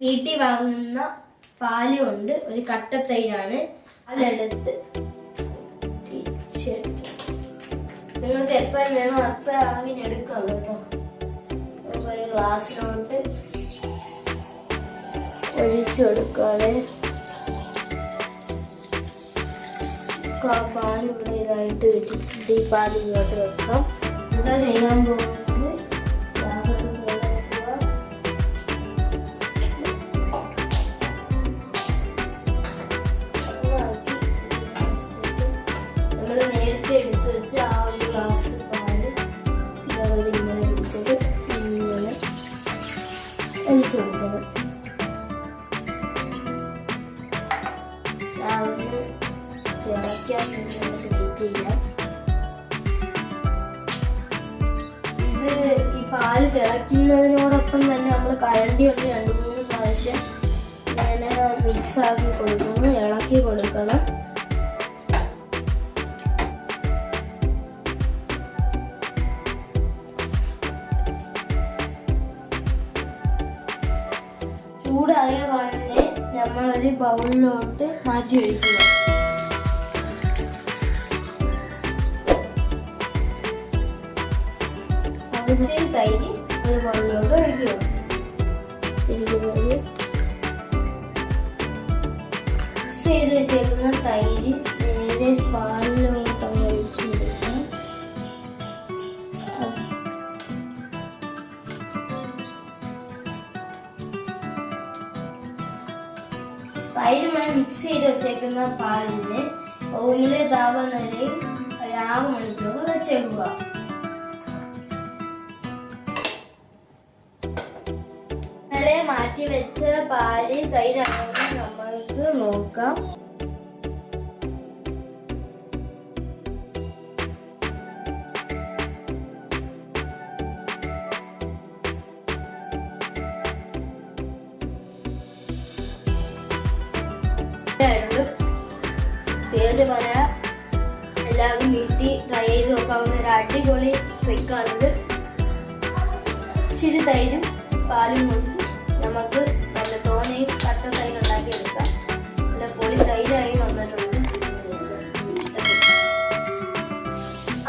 വീട്ടിൽ വാങ്ങുന്ന പാൽ കൊണ്ട് ഒരു കട്ടത്തൈരാണ് അതിലെടുത്ത്. നിങ്ങൾക്ക് എത്ര വേണോ അത്ര അളവിന് എടുക്കാം കേട്ടോ. നമുക്കൊരു ഗ്ലാസ്സിലോട്ട് ഒഴിച്ചു കൊടുക്കാതെ പാൽ ഇവിടെ ഇതായിട്ട് കിട്ടി. പാൽ ഇങ്ങോട്ട് വെക്കാം. എന്താ ചെയ്യാൻ പോകുന്നത്? നേരത്തെ എടുത്തു ആ ഒരു പാൽ ഇങ്ങനെ പിടിച്ചത് കൊടുക്കണം ഇത് ഈ പാൽ തിളയ്ക്കുന്നതിനോടൊപ്പം തന്നെ നമ്മൾ കരണ്ടി ഒന്ന് രണ്ട് മൂന്ന് പ്രാവശ്യം ഇങ്ങനെ മിക്സ് ആക്കി കൊടുക്കണം ഇളക്കി കൊടുക്കണം. ചൂടായ പാലിനെ നമ്മളൊരു ബൗളിലോട്ട് മാറ്റി ഒഴിക്കുക. തൈര് ഒരു ബൗളിലോട്ട് ഒഴിക്കുക. തിരികുന്നത് മിക്സ് ചെയ്ത് വെച്ചേക്കുന്ന തൈര് നേരെ പാലിലോട്ട് തൈരുമായി മിക്സ് ചെയ്ത് വെച്ചേക്കുന്ന പാലിന് ഓമിലെ താപനിലയിൽ ഒരു ആറ് മണിക്കൂർ വെച്ചേക്കുക. മാറ്റി വെച്ച പാൽ തൈരാണെന്ന് നമ്മൾക്ക് നോക്കാം. ചേച്ചി പറയാം എല്ലാവരും വീട്ടിൽ ട്രൈ ചെയ്ത് നോക്കാവുന്ന ഒരു അടിപൊളി ട്രിക്കാണിത് ഇച്ചിരി തൈരും പാലും കൊണ്ട് നമുക്ക് നല്ല തോനയും കട്ട തൈര് ഉണ്ടാക്കി എടുക്കാം. നല്ല പൊളി തൈരായി വന്നിട്ടുണ്ട്.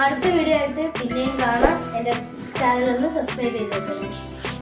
അടുത്ത വീഡിയോ ആയിട്ട് പിന്നെയും കാണാം. എന്റെ ചാനലൊന്ന് സബ്സ്ക്രൈബ് ചെയ്തേക്കണം